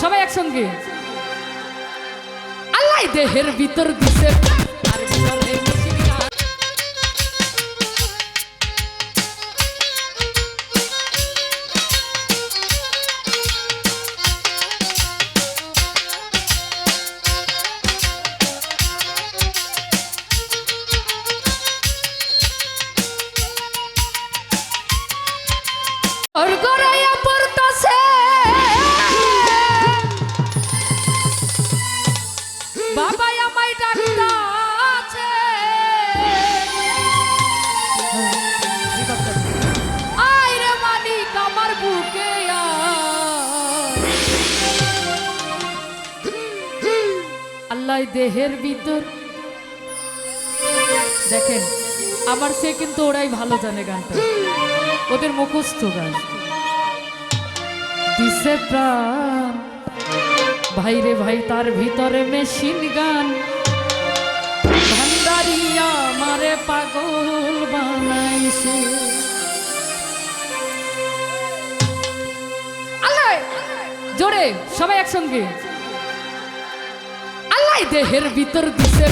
সবাই একসঙ্গে। আল্লাহ দেহের ভিতর দিছে। দেহের ভিতর দেখেন, আমার সে কিন্তু ওরাই ভালো জানে গানটা। ওদের মুখস্থ গান। দিছে প্রাণ। ভাই রে ভাই, তার ভিতরে মেশিন গান। ভান্ডারিয়া মারে পাগল বানাইছে। আল্লাহ! জোরে সবাই একসঙ্গে। আল্লাহ, দেহের ভিতর দিছে।